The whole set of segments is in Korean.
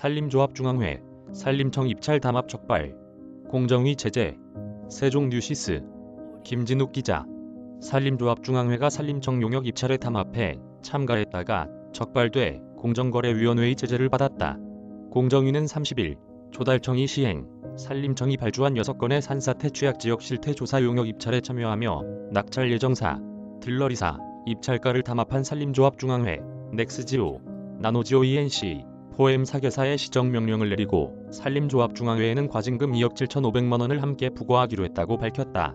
산림조합중앙회, 산림청 입찰 담합 적발, 공정위 제재, 세종 뉴시스, 김진욱 기자. 산림조합중앙회가 산림청 용역 입찰에 담합해 참가했다가 적발돼 공정거래위원회의 제재를 받았다. 공정위는 30일 조달청이 시행, 산림청이 발주한 6건의 산사태 취약 지역 실태 조사 용역 입찰에 참여하며 낙찰 예정사, 들러리사, 입찰가를 담합한 산림조합중앙회, 넥스지오, 나노지오 ENC, 포엠 사계사의 시정 명령을 내리고 산림조합중앙회에는 과징금 2억 7천5백만 원을 함께 부과하기로 했다고 밝혔다.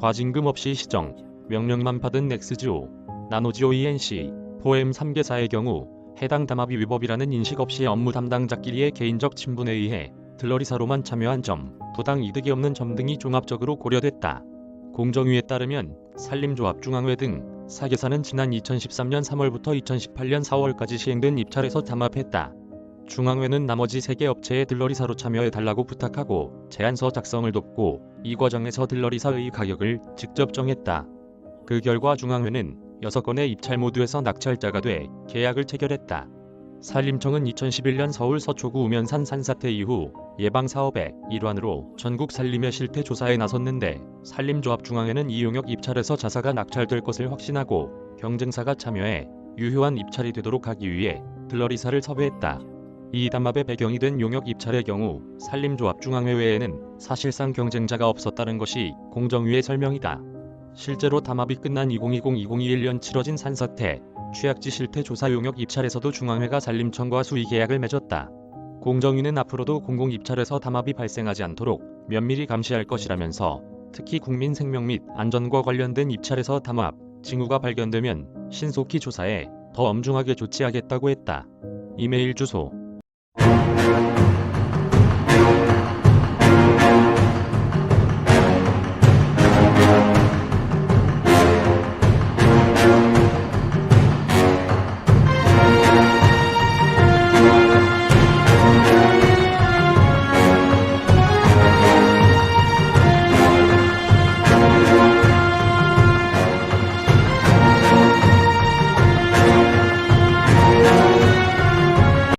과징금 없이 시정, 명령만 받은 넥스지오, 나노지오 ENC, 포엠 3개사의 경우 해당 담합이 위법이라는 인식 없이 업무 담당자끼리의 개인적 친분에 의해 들러리사로만 참여한 점, 부당 이득이 없는 점 등이 종합적으로 고려됐다. 공정위에 따르면 산림조합중앙회 등 사계사는 지난 2013년 3월부터 2018년 4월까지 시행된 입찰에서 담합했다. 중앙회는 나머지 3개 업체에 들러리사로 참여해 달라고 부탁하고 제안서 작성을 돕고 이 과정에서 들러리사의 가격을 직접 정했다. 그 결과 중앙회는 6건의 입찰 모두에서 낙찰자가 돼 계약을 체결했다. 산림청은 2011년 서울 서초구 우면산 산사태 이후 예방 사업의 일환으로 전국 산림의 실태 조사에 나섰는데 산림조합중앙회는 이 용역 입찰에서 자사가 낙찰될 것을 확신하고 경쟁사가 참여해 유효한 입찰이 되도록 하기 위해 들러리사를 섭외했다. 이 담합의 배경이 된 용역 입찰의 경우 산림조합중앙회 외에는 사실상 경쟁자가 없었다는 것이 공정위의 설명이다. 실제로 담합이 끝난 2020-2021년 치러진 산사태 취약지 실태 조사 용역 입찰에서도 중앙회가 산림청과 수의 계약을 맺었다. 공정위는 앞으로도 공공 입찰에서 담합이 발생하지 않도록 면밀히 감시할 것이라면서 특히 국민 생명 및 안전과 관련된 입찰에서 담합, 징후가 발견되면 신속히 조사해 더 엄중하게 조치하겠다고 했다. 이메일 주소